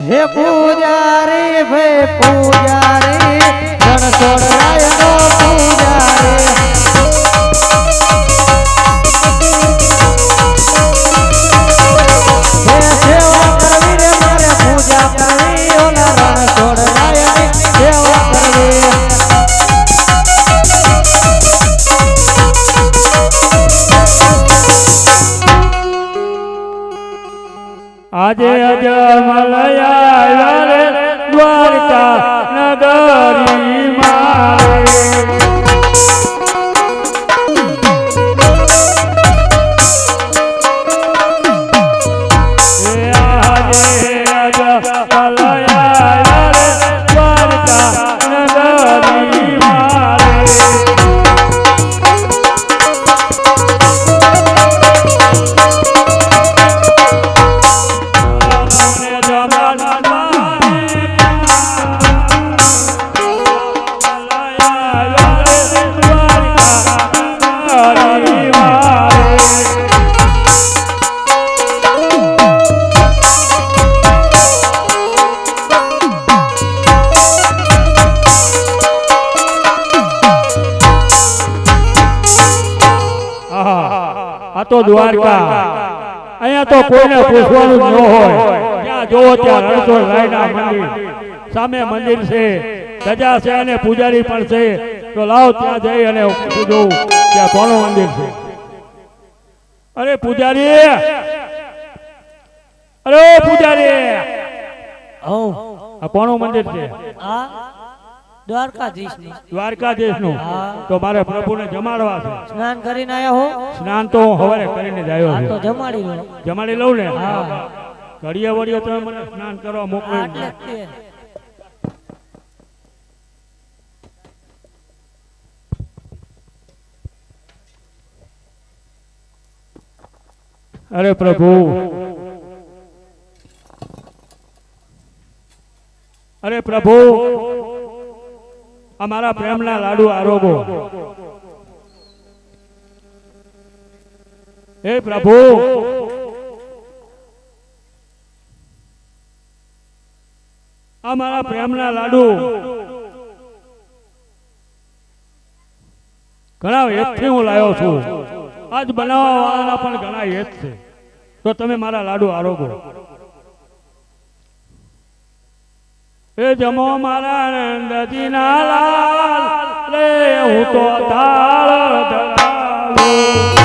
હે પૂજારી ભાઈ પૂજારી રણછોડ રાયનો અજમલયા રે દ્વારકા નગરી મારે. તો દ્વારકા. અહીંયા તો કોઈને પૂછવાનું ન હોય. ત્યાં જોવો ત્યાં રણછોડ રાયના મંદિર. સામે મંદિર છે. ધજા છે અને પૂજારી પણ છે. તો લાવ ત્યાં જઈ અને જોઉં ત્યાં કોનું મંદિર છે? અરે પૂજારી. અરે પૂજારી. આ કોનું મંદિર છે? આ દ્વારકાધીશની. દ્વારકાધીશનું. તો મારે પ્રભુને જમાડવા છે. સ્નાન કરીને આયા હો. સ્નાન તો હું સવારે કરીને જ આવ્યો આ તો જમાડી લો. જમાડી લઉં ને? હા. ઘડીએ વળીએ તમે મને સ્નાન કરવા મોકલી એટલે જ તે. અરે પ્રભુ. અરે પ્રભુ. અમારા પ્રેમના લાડુ આરોગો. હે પ્રભુ. અમારા પ્રેમના લાડુ. ઘણા હેતથી હું લાવ્યો છું. આજ બનાવવા વાળાના પણ ઘણા હેત છે. તો તમે મારા લાડુ આરોગો. એ જમો મારા નંદજીના લાલ રે હું તો તાળ ધરાવું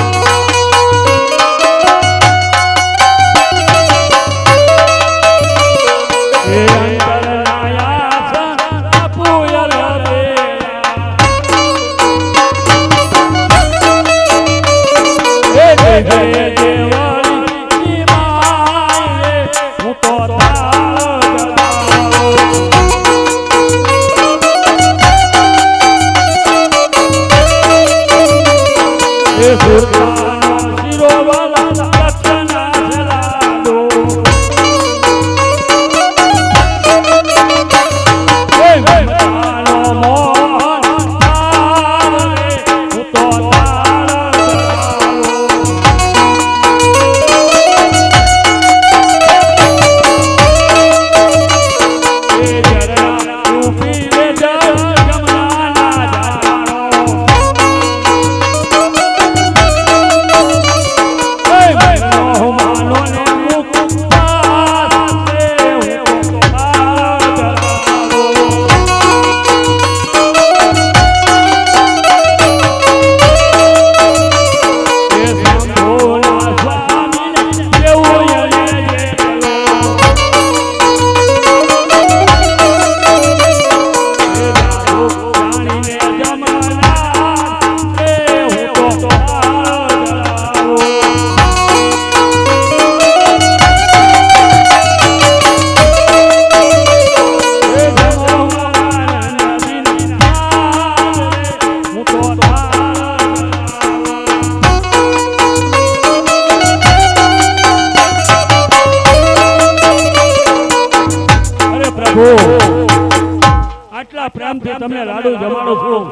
પ્રેમથી તમને લાડુ જમાડો છું.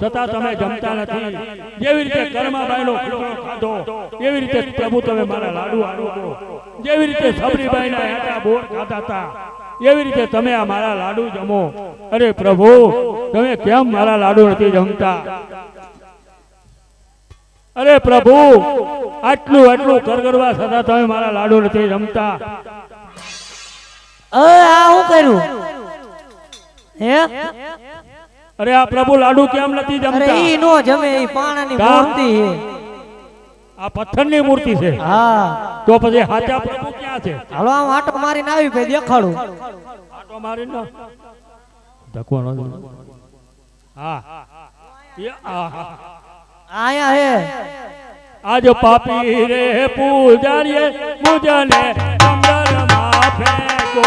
છતાં તમે જમતા નથી. જેવી રીતે કર્માબાઈનો નો ખાધો. એવી રીતે પ્રભુ તમે મારા લાડુ આડો જેવી રીતે સબરીબાઈના હેઠા બોર ખાતા હતા. એવી રીતે તમે આ મારા લાડુ જમો. અરે પ્રભુ તમે કેમ મારા લાડુ નથી જમતા? અરે પ્રભુ આટલું આટલું કરગરવા છતાં તમે મારા લાડુ નથી જમતા. આ હું કર્યું? હે? અરે આ પ્રભુ લાડુ કેમ નથી અરે ઈ નો જમે ઈ પાણાની મૂર્તિ છે. આ પથ્થરની મૂર્તિ છે. હા. તો પછી સાચા પ્રભુ ક્યાં છે? હાલો આમ આટો મારીને આવી ભાઈ દેખાડું. આટો મારીને? ધકવાનો હા. આયા હે આજ પાપી રે પૂજારીએ પૂજને અંદરમાં ફેંકો